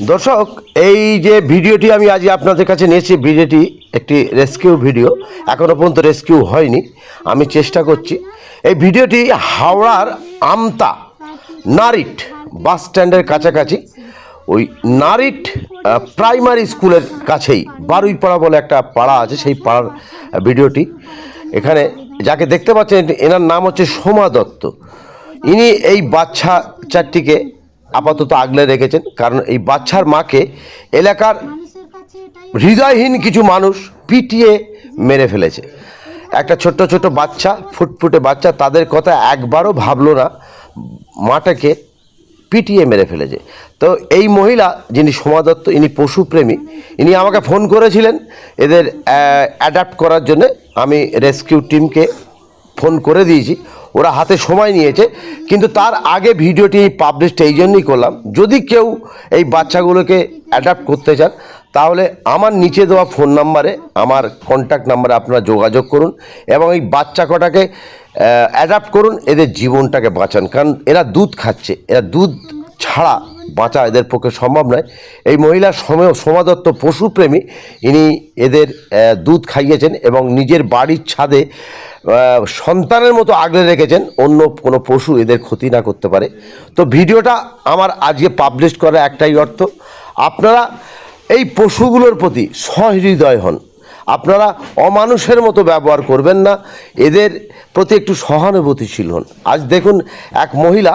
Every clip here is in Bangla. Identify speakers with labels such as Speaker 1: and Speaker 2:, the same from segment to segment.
Speaker 1: দর্শক, এই যে ভিডিওটি আমি আজ আপনাদের কাছে নিয়েছি ভিডিওটি একটি রেস্কিউ ভিডিও এখনও পর্যন্ত রেস্কিউ হয়নি, আমি চেষ্টা করছি। এই ভিডিওটি হাওড়ার আমতা নারিট বাস স্ট্যান্ডের কাছাকাছি, ওই নারিট প্রাইমারি স্কুলের কাছেই, বারুইপাড়া বলে একটা পাড়া আছে, সেই পাড়ার ভিডিওটি। এখানে যাকে দেখতে পাচ্ছেন, এনার নাম হচ্ছে সোমা দত্ত। ইনি এই বাচ্চা চারটিকে আপাতত আগলে রেখেছেন, কারণ এই বাচ্চার মাকে এলাকার হৃদয়হীন কিছু মানুষ পিটিয়ে মেরে ফেলেছে। একটা ছোট্ট ছোট বাচ্চা, ফুটফুটে বাচ্চা, তাদের কথা একবারও ভাবলো না, মাটাকে পিটিয়ে মেরে ফেলেছে। তো এই মহিলা যিনি সোমা দত্ত, ইনি পশুপ্রেমী ইনি আমাকে ফোন করেছিলেন এদের অ্যাডাপ্ট করার জন্য। আমি রেস্কিউ টিমকে ফোন করে দিয়েছি, ওরা হাতে সময় নিয়েছে, কিন্তু তার আগে ভিডিওটি পাবলিশড এই জন্যই করলাম। যদি কেউ এই বাচ্চাগুলোকে অ্যাডাপ্ট করতে চান, তাহলে আমার নিচে দেওয়া ফোন নাম্বারে আমার কন্ট্যাক্ট নাম্বারে আপনারা যোগাযোগ করুন এবং এই বাচ্চা কটাকে অ্যাডাপ্ট করুন, এদের জীবনটাকে বাঁচান। কারণ এরা দুধ খাচ্ছে, এরা দুধ ছাড়া বাঁচা এদের পক্ষে সম্ভব নয়। এই মহিলা সমাদত্ত পশুপ্রেমী। ইনি এদের দুধ খাইয়েছেন এবং নিজের বাড়ির ছাদে সন্তানের মতো আগলে রেখেছেন। অন্য কোনো পশু এদের ক্ষতি না করতে পারে। তো ভিডিওটা আমার আজকে পাবলিশ করা একটাই অর্থ, আপনারা এই পশুগুলোর প্রতি সহৃদয় হন। আপনারা অমানুষের মতো ব্যবহার করবেন না। এদের প্রতি একটু সহানুভূতিশীল হন। আজ দেখুন এক মহিলা,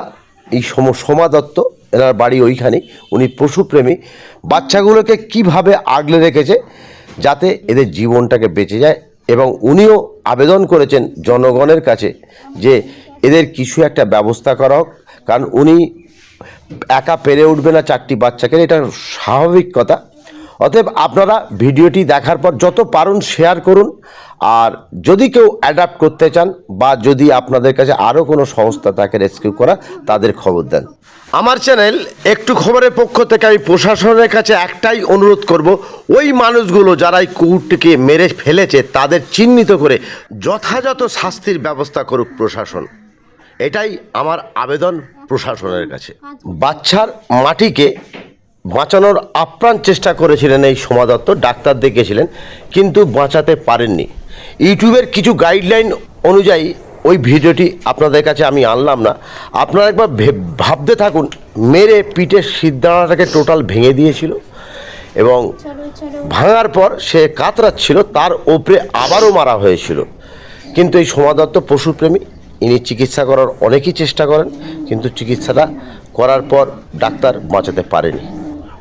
Speaker 1: এই সম সোমা দত্ত এনার বাড়ি ওইখানে, উনি পশুপ্রেমী। বাচ্চাগুলোকে কীভাবে আগলে রেখেছে যাতে এদের জীবনটাকে বেঁচে যায় এবং উনিও আবেদন করেছেন জনগণের কাছে যে এদের কিছু একটা ব্যবস্থা করা হোক, কারণ উনি একা পেরে উঠবে না চারটি বাচ্চাকে, এটা স্বাভাবিক কথা। অতএব আপনারা ভিডিওটি দেখার পর যত পারুন শেয়ার করুন। আর যদি কেউ অ্যাডাপ্ট করতে চান বা যদি আপনাদের কাছে আরও কোনো সংস্থা তাকে রেস্কিউ করা, তাদের খবর দেন। আমার চ্যানেল একটু খবরের পক্ষ থেকে আমি প্রশাসনের কাছে একটাই অনুরোধ করব, ওই মানুষগুলো যারা এই কুকুরটিকে মেরে ফেলেছে, তাদের চিহ্নিত করে যথাযথ শাস্তির ব্যবস্থা করুক প্রশাসন। এটাই আমার আবেদন প্রশাসনের কাছে। বাচ্চার মাটিকে বাঁচানোর আপ্রাণ চেষ্টা করেছিলেন এই সোমা দত্ত, ডাক্তার দেখেছিলেন কিন্তু বাঁচাতে পারেননি। ইউটিউবের কিছু গাইডলাইন অনুযায়ী ওই ভিডিওটি আপনাদের কাছে আমি আনলাম না। আপনারা একবার ভাবতে থাকুন, মেরে পিঠের সিদ্ধানাটাকে টোটাল ভেঙে দিয়েছিল এবং ভাঙার পর সে কাতরাচ্ছিল, তার ওপরে আবারও মারা হয়েছিল। কিন্তু এই সোমা দত্ত পশুপ্রেমী, ইনি চিকিৎসা করার অনেকই চেষ্টা করেন, কিন্তু চিকিৎসাটা করার পর ডাক্তার বাঁচাতে পারেনি।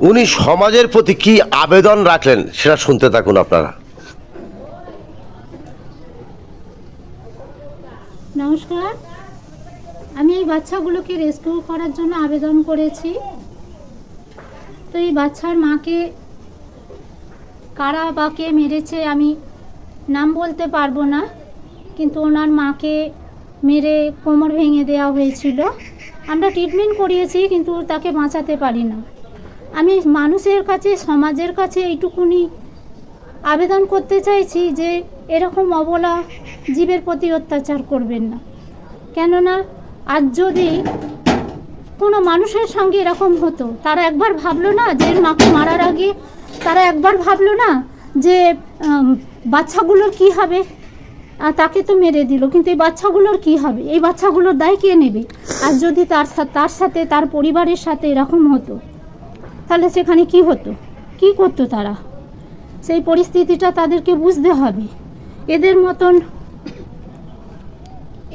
Speaker 1: উনি সমাজের প্রতি কি আবেদন রাখলেন সেটা শুনতে থাকুন আপনারা।
Speaker 2: নমস্কার। আমি এই বাচ্চাগুলোকে রেস্কিউ করার জন্য আবেদন করেছি। তো এই বাচ্চার মাকে কারা বা কে মেরেছে আমি নাম বলতে পারব না, কিন্তু ওনার মাকে মেরে কোমর ভেঙে দেওয়া হয়েছিল। আমরা ট্রিটমেন্ট করিয়েছি, কিন্তু তাকে বাঁচাতে পারি না আমি মানুষের কাছে, সমাজের কাছে এইটুকুনি আবেদন করতে চাইছি যে এরকম অবলা জীবের প্রতি অত্যাচার করবেন না। কেননা আজ যদি কোনো মানুষের সঙ্গে এরকম হতো, তারা একবার ভাবলো না যে মাকে মারার আগে, তারা একবার ভাবলো না যে বাচ্চাগুলোর কি হবে? তাকে তো মেরে দিল, কিন্তু এই বাচ্চাগুলোর কি হবে? এই বাচ্চাগুলোর দায় কে নেবে? আর যদি তার তার সাথে, তার পরিবারের সাথে এরকম হতো তাহলে সেখানে কি হতো? কি করতো তারা? সেই পরিস্থিতিটা তাদেরকে বুঝতে হবে। এদের মতন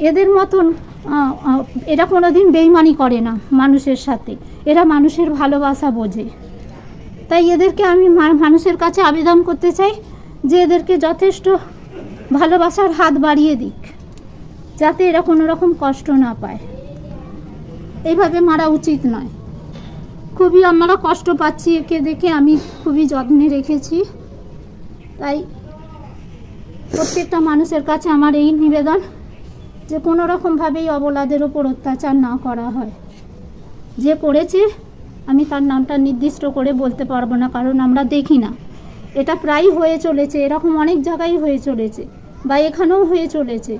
Speaker 2: এদের মতন এরা কোনো দিন বেইমানি করে না মানুষের সাথে। এরা মানুষের ভালোবাসা বোঝে। তাই এদেরকে আমি মানুষের কাছে আবেদন করতে চাই যে এদেরকে যথেষ্ট ভালোবাসার হাত বাড়িয়ে দিক, যাতে এরা কোনো রকম কষ্ট না পায়। এইভাবে মারা উচিত নয়। খুবই আমরা কষ্ট পাচ্ছি একে দেখে, আমি খুবই যত্নে রেখেছি। তাই প্রত্যেকটা মানুষের কাছে আমার এই নিবেদন যে কোনো রকমভাবেই অবলাদের ওপর অত্যাচার না করা হয়। যে করেছে, আমি তার নামটা নির্দিষ্ট করে বলতে পারব না, কারণ আমরা দেখি না। এটা প্রায় হয়ে চলেছে, এরকম অনেক জায়গায় হয়ে চলেছে বা এখানেও হয়ে চলেছে।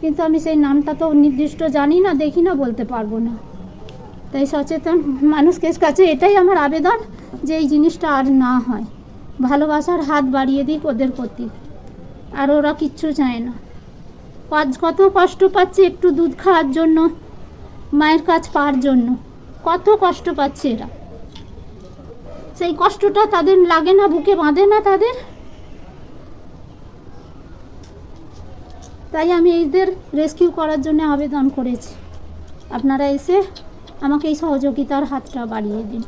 Speaker 2: কিন্তু আমি সেই নামটা তো নির্দিষ্ট জানি না, দেখি না, বলতে পারব না। তাই সচেতন মানুষকে কাছে এটাই আমার আবেদন যে এই জিনিসটা আর না হয়। ভালোবাসার হাত বাড়িয়ে দিক ওদের প্রতি। আর ওরা কিচ্ছু চায় না। কাজ কত কষ্ট পাচ্ছে একটু দুধ খাওয়ার জন্য, মায়ের কাজ পাওয়ার জন্য। কত কষ্ট পাচ্ছে এরা। সেই কষ্টটা তাদের লাগে না, বুকে বাঁধে না তাদের। তাই আমি এদের রেস্কিউ করার জন্য আবেদন করেছি। আপনারা এসে আমাকে এই সহযোগিতার হাতটা বাড়িয়ে দিন।